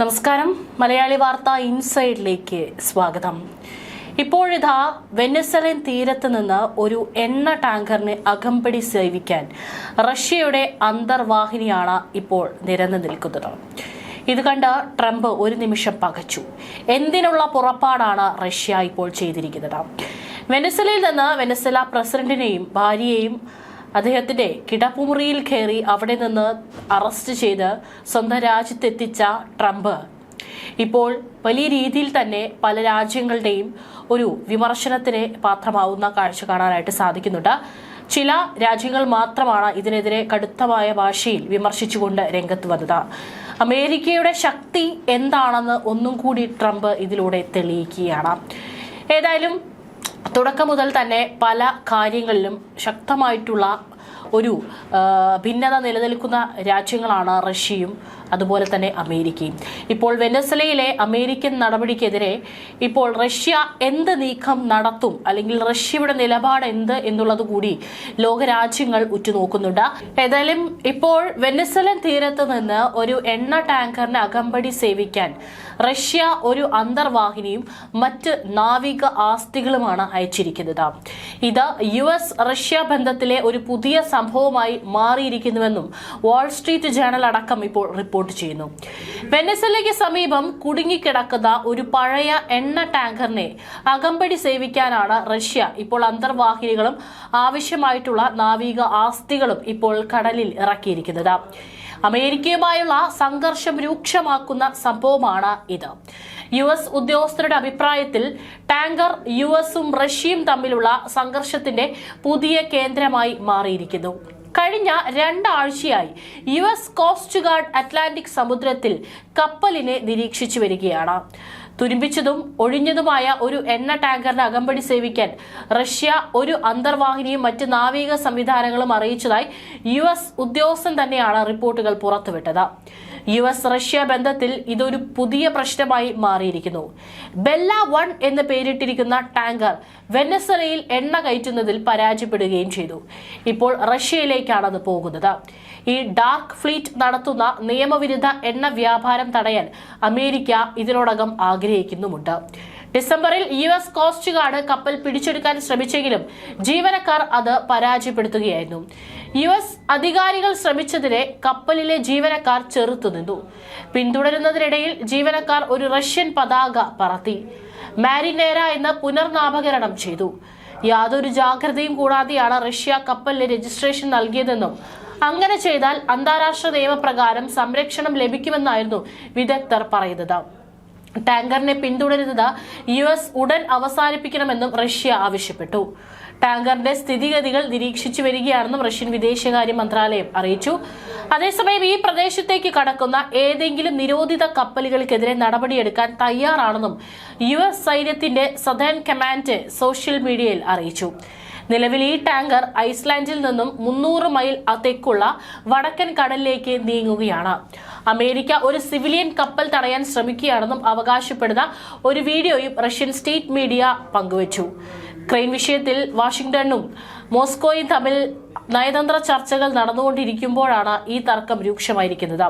നമസ്കാരം. മലയാളി വാർത്ത ഇൻസൈഡിലേക്ക് സ്വാഗതം. ഇപ്പോഴിതാ വെനസലൻ തീരത്ത് നിന്ന് ഒരു എണ്ണ ടാങ്കറിനെ അകമ്പടി സേവിക്കാൻ റഷ്യയുടെ അന്തർവാഹിനിയാണ് ഇപ്പോൾ നിരന്നു നിൽക്കുന്നത്. ഇത് കണ്ട് ട്രംപ് ഒരു നിമിഷം പകച്ചു. എന്തിനുള്ള പുറപ്പാടാണ് റഷ്യ ഇപ്പോൾ ചെയ്തിരിക്കുന്നത്? വെനസലയിൽ നിന്ന് വെനസല പ്രസിഡന്റിനെയും ഭാര്യയെയും അദ്ദേഹത്തിന്റെ കിടപ്പുമുറിയിൽ കയറി അവിടെ നിന്ന് അറസ്റ്റ് ചെയ്ത് സ്വന്തം രാജ്യത്തെത്തിച്ച ട്രംപ്. ഇപ്പോൾ വലിയ രീതിയിൽ തന്നെ പല രാജ്യങ്ങളുടെയും ഒരു വിമർശനത്തിന് പാത്രമാവുന്ന കാഴ്ച കാണാനായിട്ട് സാധിക്കുന്നുണ്ട്. ചില രാജ്യങ്ങൾ മാത്രമാണ് ഇതിനെതിരെ കടുത്തമായ ഭാഷയിൽ വിമർശിച്ചുകൊണ്ട് രംഗത്ത് വന്നത്. അമേരിക്കയുടെ ശക്തി എന്താണെന്ന് ഒന്നും കൂടി ട്രംപ് ഇതിലൂടെ തെളിയിക്കുകയാണ്. ഏതായാലും തുടക്കം മുതൽ തന്നെ പല കാര്യങ്ങളിലും ശക്തമായിട്ടുള്ള ഒരു ഭിന്നത നിലനിൽക്കുന്ന രാജ്യങ്ങളാണ് റഷ്യയും അതുപോലെ തന്നെ അമേരിക്കയും. ഇപ്പോൾ വെനസലയിലെ അമേരിക്കൻ നടപടിക്കെതിരെ ഇപ്പോൾ റഷ്യ എന്ത് നീക്കം നടത്തും അല്ലെങ്കിൽ റഷ്യയുടെ നിലപാട് എന്ത് എന്നുള്ളത് കൂടി ലോകരാജ്യങ്ങൾ ഉറ്റുനോക്കുന്നുണ്ട്. ഏതായാലും ഇപ്പോൾ വെനസലൻ തീരത്ത് നിന്ന് ഒരു എണ്ണ ടാങ്കറിന് അകമ്പടി സേവിക്കാൻ റഷ്യ ഒരു അന്തർവാഹിനിയും മറ്റ് നാവിക ആസ്തികളുമാണ് അയച്ചിരിക്കുന്നത്. ഇത് യു എസ് റഷ്യ ബന്ധത്തിലെ ഒരു പുതിയ സംഭവമായി മാറിയിരിക്കുന്നുവെന്നും വാൾസ്ട്രീറ്റ് ജേണൽ അടക്കം ഇപ്പോൾ റിപ്പോർട്ട് ചെയ്യുന്നു. വെനസലയ്ക്ക് സമീപം കുടുങ്ങിക്കിടക്കുന്ന ഒരു പഴയ എണ്ണ ടാങ്കറിനെ അകമ്പടി സേവിക്കാനാണ് റഷ്യ ഇപ്പോൾ അന്തർവാഹിനികളും ആവശ്യമായിട്ടുള്ള നാവിക ആസ്തികളും ഇപ്പോൾ കടലിൽ ഇറക്കിയിരിക്കുന്നത്. അമേരിക്കയുമായുള്ള സംഘർഷം രൂക്ഷമാക്കുന്ന സംഭവമാണ് ഇത്. യു എസ് ഉദ്യോഗസ്ഥരുടെ അഭിപ്രായത്തിൽ ടാങ്കർ യു എസും റഷ്യയും തമ്മിലുള്ള സംഘർഷത്തിന്റെ പുതിയ കേന്ദ്രമായി മാറിയിരിക്കുന്നു. കഴിഞ്ഞ രണ്ടാഴ്ചയായി U S coast guard Atlantic സമുദ്രത്തിൽ കപ്പലിനെ നിരീക്ഷിച്ചു വരികയാണ്. തുരുമ്പിച്ചതും ഒഴിഞ്ഞതുമായ ഒരു എണ്ണ ടാങ്കറിന് അകമ്പടി സേവിക്കാൻ റഷ്യ ഒരു അന്തർവാഹിനിയും മറ്റ് നാവിക സംവിധാനങ്ങളും അറിയിച്ചതായി യു എസ് ഉദ്യോഗസ്ഥൻ തന്നെയാണ് റിപ്പോർട്ടുകൾ പുറത്തുവിട്ടത്. യു എസ് റഷ്യ ബന്ധത്തിൽ ഇതൊരു പുതിയ പ്രശ്നമായി മാറിയിരിക്കുന്നു. ബെല്ല വൺ എന്ന് പേരിട്ടിരിക്കുന്ന ടാങ്കർ വെനസറയിൽ എണ്ണ കയറ്റുന്നതിൽ പരാജയപ്പെടുകയും ചെയ്തു. ഇപ്പോൾ റഷ്യയിലേക്കാണ് അത് പോകുന്നത്. ഈ ഡാർക്ക് ഫ്ലീറ്റ് നടത്തുന്ന നിയമവിരുദ്ധ എണ്ണ വ്യാപാരം തടയാൻ അമേരിക്ക ഇതിനോടകം ആഗ്രഹിക്കുന്നുമുണ്ട്. ഡിസംബറിൽ യു എസ് കോസ്റ്റ് ഗാർഡ് കപ്പൽ പിടിച്ചെടുക്കാൻ ശ്രമിച്ചെങ്കിലും ജീവനക്കാർ അത് പരാജയപ്പെടുത്തുകയായിരുന്നു. യു എസ് അധികാരികൾ ശ്രമിച്ചതിനെ കപ്പലിലെ ജീവനക്കാർ ചെറുത്തുനിന്നു പിന്തുടരുന്നതിനിടയിൽ ജീവനക്കാർ ഒരു റഷ്യൻ പതാക പറത്തി. മാരിനേര എന്ന് പുനർനാമകരണം ചെയ്തു. യാതൊരു ജാഗ്രതയും കൂടാതെയാണ് റഷ്യ കപ്പലിന് രജിസ്ട്രേഷൻ നൽകിയതെന്നും അങ്ങനെ ചെയ്താൽ അന്താരാഷ്ട്ര നിയമപ്രകാരം സംരക്ഷണം ലഭിക്കുമെന്നായിരുന്നു വിദഗ്ധർ പറയുന്നത്. ടാങ്കറിനെ പിന്തുടരുന്നത് യു എസ് ഉടൻ അവസാനിപ്പിക്കണമെന്നും റഷ്യ ആവശ്യപ്പെട്ടു. ടാങ്കറിന്റെ സ്ഥിതിഗതികൾ നിരീക്ഷിച്ചു വരികയാണെന്നും റഷ്യൻ വിദേശകാര്യ മന്ത്രാലയം അറിയിച്ചു. അതേസമയം ഈ പ്രദേശത്തേക്ക് കടക്കുന്ന ഏതെങ്കിലും നിരോധിത കപ്പലുകൾക്കെതിരെ നടപടിയെടുക്കാൻ തയ്യാറാണെന്നും യു എസ് സൈന്യത്തിന്റെ സദേൺ കമാൻഡ് സോഷ്യൽ മീഡിയയിൽ അറിയിച്ചു. നിലവിൽ ഈ ടാങ്കർ ഐസ്ലാൻഡിൽ നിന്നും മുന്നൂറ് മൈൽ തെക്കുള്ള വടക്കൻ കടലിലേക്ക് നീങ്ങുകയാണ്. അമേരിക്ക ഒരു സിവിലിയൻ കപ്പൽ തടയാൻ ശ്രമിക്കുകയാണെന്നും അവകാശപ്പെടുന്ന ഒരു വീഡിയോയും റഷ്യൻ സ്റ്റേറ്റ് മീഡിയ പങ്കുവച്ചു. ക്രെയിൻ വിഷയത്തിൽ വാഷിംഗ്ടണും മോസ്കോയും തമ്മിൽ നയതന്ത്ര ചർച്ചകൾ നടന്നുകൊണ്ടിരിക്കുമ്പോഴാണ് ഈ തർക്കം രൂക്ഷമായിരിക്കുന്നത്.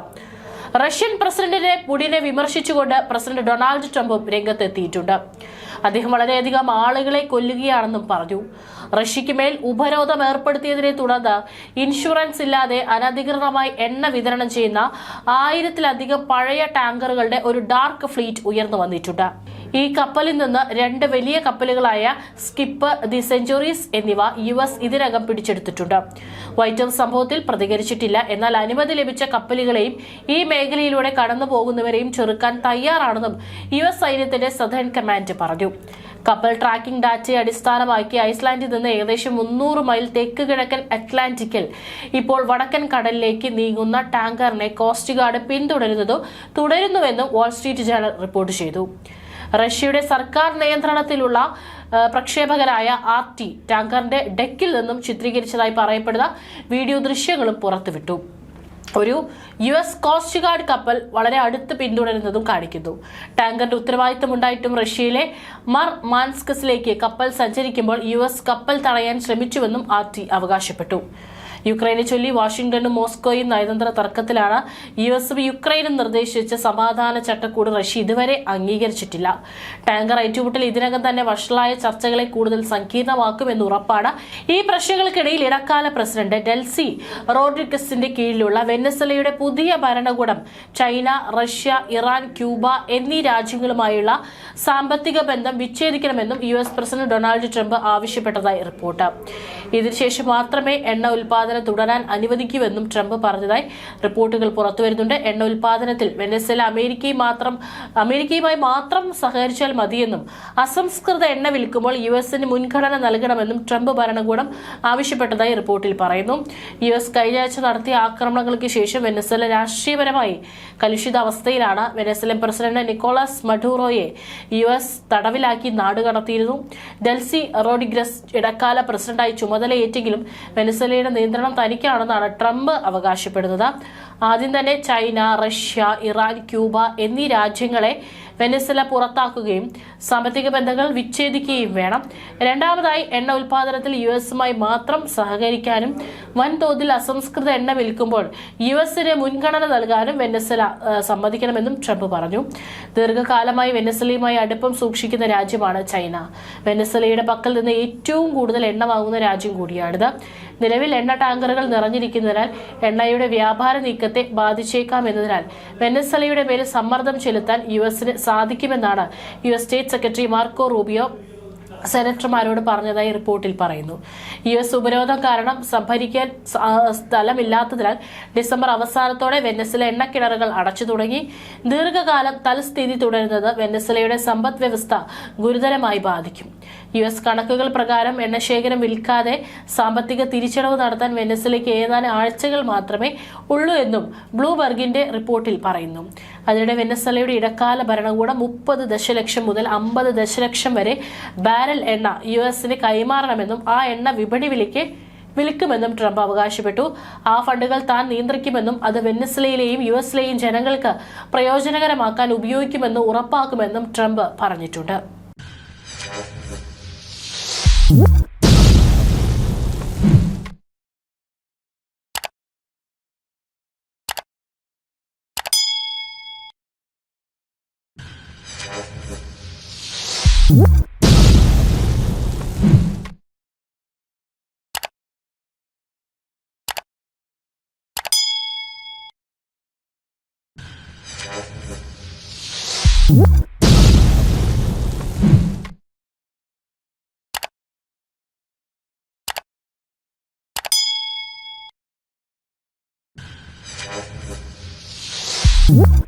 റഷ്യൻ പ്രസിഡന്റിനെ പുടിനെ വിമർശിച്ചുകൊണ്ട് പ്രസിഡന്റ് ഡൊണാൾഡ് ട്രംപും രംഗത്തെത്തിയിട്ടുണ്ട്. അദ്ദേഹം വളരെയധികം ആളുകളെ കൊല്ലുകയാണെന്നും പറഞ്ഞു. റഷ്യയ്ക്ക് മേൽ ഉപരോധം ഏർപ്പെടുത്തിയതിനെ തുടർന്ന് ഇൻഷുറൻസ് ഇല്ലാതെ അനധികൃതമായി എണ്ണ വിതരണം ചെയ്യുന്ന ആയിരത്തിലധികം പഴയ ടാങ്കറുകളുടെ ഒരു ഡാർക്ക് ഫ്ലീറ്റ് ഉയർന്നു വന്നിട്ടുണ്ട്. ഈ കപ്പലിൽ നിന്ന് രണ്ട് വലിയ കപ്പലുകളായ സ്കിപ്പ് ദി സെഞ്ചുറീസ് എന്നിവ യു എസ് ഇതിനകം പിടിച്ചെടുത്തിട്ടുണ്ട്. വൈറ്റ് ഹൗസ് സംഭവത്തിൽ പ്രതികരിച്ചിട്ടില്ല. എന്നാൽ അനുമതി ലഭിച്ച കപ്പലുകളെയും ഈ മേഖലയിലൂടെ കടന്നു പോകുന്നവരെയും ചെറുക്കാൻ തയ്യാറാണെന്നും യു എസ് സൈന്യത്തിന്റെ സദേൺ കമാൻഡ് പറഞ്ഞു. കപ്പൽ ട്രാക്കിംഗ് ഡാറ്റയെ അടിസ്ഥാനമാക്കി ഐസ്ലാൻഡിൽ നിന്ന് ഏകദേശം മുന്നൂറ് മൈൽ തെക്ക് കിഴക്കൻ അറ്റ്ലാന്റിക്കിൽ ഇപ്പോൾ വടക്കൻ കടലിലേക്ക് നീങ്ങുന്ന ടാങ്കറിനെ കോസ്റ്റ് ഗാർഡ് പിന്തുടരുന്നതോ തുടരുന്നുവെന്നും വാൾ സ്ട്രീറ്റ് ജേണൽ റിപ്പോർട്ട് ചെയ്തു. റഷ്യയുടെ സർക്കാർ നിയന്ത്രണത്തിലുള്ള പ്രക്ഷേപകരായ ആർ ടി ടാങ്കറിന്റെ ഡെക്കിൽ നിന്നും ചിത്രീകരിച്ചതായി പറയപ്പെടുന്ന വീഡിയോ ദൃശ്യങ്ങളും പുറത്തുവിട്ടു. ഒരു യു എസ് കോസ്റ്റ് ഗാർഡ് കപ്പൽ വളരെ അടുത്ത് പിന്തുടരുന്നതും കാണിക്കുന്നു. ടാങ്കറിന്റെ ഉത്തരവാദിത്തം ഉണ്ടായിട്ടും റഷ്യയിലെ മർ മാൻസ്കസിലേക്ക് കപ്പൽ സഞ്ചരിക്കുമ്പോൾ യു എസ് കപ്പൽ തടയാൻ ശ്രമിച്ചുവെന്നും ആർ ടി അവകാശപ്പെട്ടു. യുക്രൈനെ ചൊല്ലി വാഷിംഗ്ടണും മോസ്കോയും നയതന്ത്ര തർക്കത്തിലാണ് യു എസും യുക്രൈനും നിർദ്ദേശിച്ച സമാധാന ചട്ടക്കൂട് റഷ്യ ഇതുവരെ അംഗീകരിച്ചിട്ടില്ല. ടാങ്കർ ഏറ്റുമുട്ടൽ ഇതിനകം തന്നെ വഷളായ ചർച്ചകളെ കൂടുതൽ സങ്കീർണമാക്കുമെന്ന് ഉറപ്പാണ്. ഈ പ്രശ്നങ്ങൾക്കിടയിൽ ഇടക്കാല പ്രസിഡന്റ് ഡെൽസി റോഡ്രിഗസിന്റെ കീഴിലുള്ള വെനസലയുടെ പുതിയ ഭരണകൂടം ചൈന റഷ്യ ഇറാൻ ക്യൂബ എന്നീ രാജ്യങ്ങളുമായുള്ള സാമ്പത്തിക ബന്ധം വിച്ഛേദിക്കണമെന്നും U S president Donald Trump ആവശ്യപ്പെട്ടതായി റിപ്പോർട്ട്. ഇതിനുശേഷം മാത്രമേ എണ്ണ ഉൽപാദനം തുടരാൻ അനുവദിക്കുമെന്നും ട്രംപ് പറഞ്ഞതായി റിപ്പോർട്ടുകൾ പുറത്തുവരുന്നുണ്ട്. എണ്ണ ഉൽപാദനത്തിൽ വെനസ്വല അമേരിക്കയും മാത്രം അമേരിക്കയുമായി മാത്രം സഹകരിച്ചാൽ മതിയെന്നും അസംസ്കൃത എണ്ണ വിൽക്കുമ്പോൾ യു എസിന് മുൻഗണന നൽകണമെന്നും ട്രംപ് ഭരണകൂടം ആവശ്യപ്പെട്ടതായി റിപ്പോർട്ടിൽ പറയുന്നു. യു എസ് കഴിഞ്ഞ ആഴ്ച നടത്തിയ ആക്രമണങ്ങൾക്ക് ശേഷം വെനസ്വല രാഷ്ട്രീയപരമായി കലുഷിതാവസ്ഥയിലാണ്. വെനസ്വലൻ പ്രസിഡന്റ് നിക്കോളാസ് മഡൂറോയെ യു എസ് തടവിലാക്കി നാട് കടത്തിയിരുന്നു. ഡെൽസി റോഡിഗ്രസ് ഇടക്കാല പ്രസിഡന്റായി ചുമതലയേറ്റെങ്കിലും വെനസ്വലയുടെ നിയന്ത്രണം തനിക്കാണെന്നാണ് ട്രംപ് അവകാശപ്പെടുന്നത്. ആദ്യം തന്നെ ചൈന റഷ്യ ഇറാൻ ക്യൂബ എന്നീ രാജ്യങ്ങളെ വെനസ്വല പുറത്താക്കുകയും സാമ്പത്തിക ബന്ധങ്ങൾ വിച്ഛേദിക്കുകയും വേണം. രണ്ടാമതായി എണ്ണ ഉൽപാദനത്തിൽ യു എസുമായി മാത്രം സഹകരിക്കാനും വൻതോതിൽ അസംസ്കൃത എണ്ണ വിൽക്കുമ്പോൾ യു എസിന് മുൻഗണന നൽകാനും വെനസ്വല സമ്മതിക്കണമെന്നും ട്രംപ് പറഞ്ഞു. ദീർഘകാലമായി വെനസ്വലയുമായി അടുപ്പം സൂക്ഷിക്കുന്ന രാജ്യമാണ് ചൈന. വെനസ്വലയുടെ പക്കൽ നിന്ന് ഏറ്റവും കൂടുതൽ എണ്ണ വാങ്ങുന്ന രാജ്യം കൂടിയാണിത്. നിലവിൽ എണ്ണ ടാങ്കറുകൾ നിറഞ്ഞിരിക്കുന്നതിനാൽ എണ്ണയുടെ വ്യാപാര നീക്കത്തെ ബാധിച്ചേക്കാം എന്നതിനാൽ വെനസ്വലയുടെ മേൽ സമ്മർദ്ദം ചെലുത്താൻ യു എസിന് സാധിക്കുമെന്നാണ് U S state secretary Marco Rubio സെനറ്റർമാരോട് പറഞ്ഞതായി റിപ്പോർട്ടിൽ പറയുന്നു. യു എസ് ഉപരോധം കാരണം സംഭരിക്കാൻ സ്ഥലമില്ലാത്തതിനാൽ ഡിസംബർ അവസാനത്തോടെ വെനസ്വല എണ്ണക്കിണറുകൾ അടച്ചു തുടങ്ങി. ദീർഘകാലം തൽസ്ഥിതി തുടരുന്നത് വെനസ്വലയുടെ സമ്പദ് വ്യവസ്ഥ ഗുരുതരമായി ബാധിക്കും. യു എസ് കണക്കുകൾ പ്രകാരം എണ്ണശേഖരം വിൽക്കാതെ സാമ്പത്തിക തിരിച്ചടവ് നടത്താൻ വെനസിലേക്ക് ഏതാനും ആഴ്ചകൾ മാത്രമേ ഉള്ളൂ എന്നും ബ്ലൂബർഗിന്റെ റിപ്പോർട്ടിൽ പറയുന്നു. അതിനിടെ വെനസലയുടെ ഇടക്കാല ഭരണകൂടം മുപ്പത് ദശലക്ഷം മുതൽ അമ്പത് ദശലക്ഷം വരെ ബാരൽ എണ്ണ യു എസിന് കൈമാറണമെന്നും ആ എണ്ണ വിപണി വിലയ്ക്ക് വിൽക്കുമെന്നും ട്രംപ് അവകാശപ്പെട്ടു. ആ ഫണ്ടുകൾ താൻ നിയന്ത്രിക്കുമെന്നും അത് വെനസ്ലയിലെയും യു എസിലെയും ജനങ്ങൾക്ക് പ്രയോജനകരമാക്കാൻ ഉപയോഗിക്കുമെന്നും ഉറപ്പാക്കുമെന്നും ട്രംപ് പറഞ്ഞിട്ടുണ്ട്. What? Whoop!